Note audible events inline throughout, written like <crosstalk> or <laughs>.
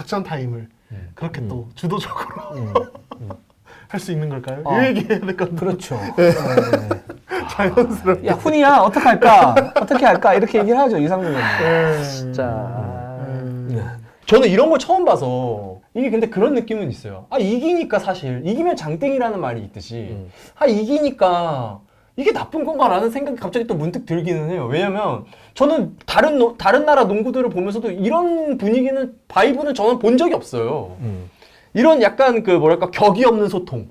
작전 타임을 음. 그렇게 또 주도적으로 <laughs> 음. 할수 있는 걸까요? 어. 이 얘기 해야 될 것 같은데 그렇죠. 네. 네. <laughs> 자연스럽게 야 훈이야 어떻게 할까? 어떻게 할까? 이렇게 얘기를 하죠 의원님. 네. 진짜. 음. 네. 저는 이런 거 처음 봐서 이게 근데 그런 느낌은 있어요. 아 이기니까 사실 이기면 장땡이라는 말이 있듯이 음. 아 이기니까 이게 나쁜 건가라는 생각이 갑자기 또 문득 들기는 해요. 왜냐면 저는 다른 노- 다른 나라 농구들을 보면서도 이런 분위기는 바이브는 저는 본 적이 없어요. 음. 이런 약간 그 뭐랄까 격이 없는 소통.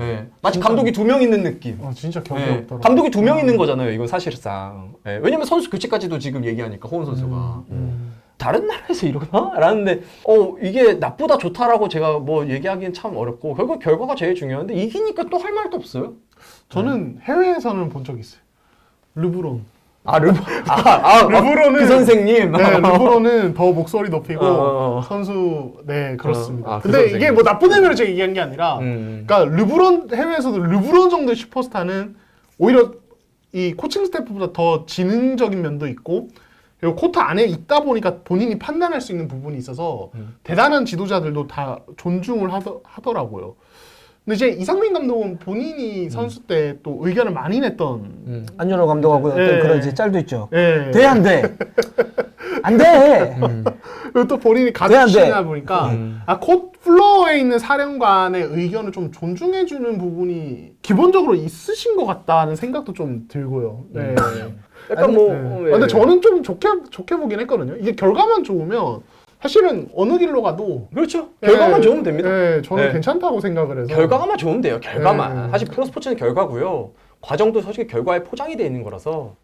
예. 마치 감독이 두 명 있는 느낌. 어, 진짜 격이 예. 없더라고요 감독이 두 명 있는 거잖아요. 이건 사실상. 예. 왜냐면 선수 교체까지도 지금 얘기하니까 호은 선수가. 음. 다른 나라에서 이러나? <laughs> 라는데 어 이게 나쁘다 좋다라고 제가 뭐 얘기하기는 참 어렵고 결국 결과가 제일 중요한데 이기니까 또 할 말도 없어요. 저는 해외에서는 본 적 있어요 르브론 아 르브 아, 아 르브론은 그 선생님 네, 르브론은 더 목소리 높이고 어, 어, 어. 선수 네 그렇습니다. 어, 아, 그 근데 선생님. 이게 뭐 나쁜 의미로 제가 얘기한 게 아니라, 음. 그러니까 르브론 해외에서도 르브론 정도의 슈퍼스타는 오히려 이 코칭 스태프보다 더 지능적인 면도 있고 그리고 코트 안에 있다 보니까 본인이 판단할 수 있는 부분이 있어서 음. 대단한 지도자들도 다 존중을 하더, 하더라고요. 근데 이제 이상민 감독은 본인이 선수 때 또 의견을 많이 냈던 음. 안준호 감독하고 어떤 네. 그런 이제 짤도 있죠. 예. 돼 안 돼? 안 돼. <laughs> 그리고 또 본인이 돼, 안 돼? 가족이다 보니까 음. 아, 콧 플로어에 있는 사령관의 의견을 좀 존중해주는 부분이 기본적으로 있으신 것 같다는 생각도 좀 들고요. 네. 약간 아니, 뭐 네. 어, 아, 예. 근데 저는 좀 좋게 좋게 보긴 했거든요. 이게 결과만 좋으면 사실은 어느 길로 가도 그렇죠. 결과만 네, 좋으면 됩니다. 네, 저는 네. 괜찮다고 생각을 해서 결과만 좋으면 돼요. 결과만. 네. 사실 프로 스포츠는 결과고요. 과정도 솔직히 결과에 포장이 돼 있는 거라서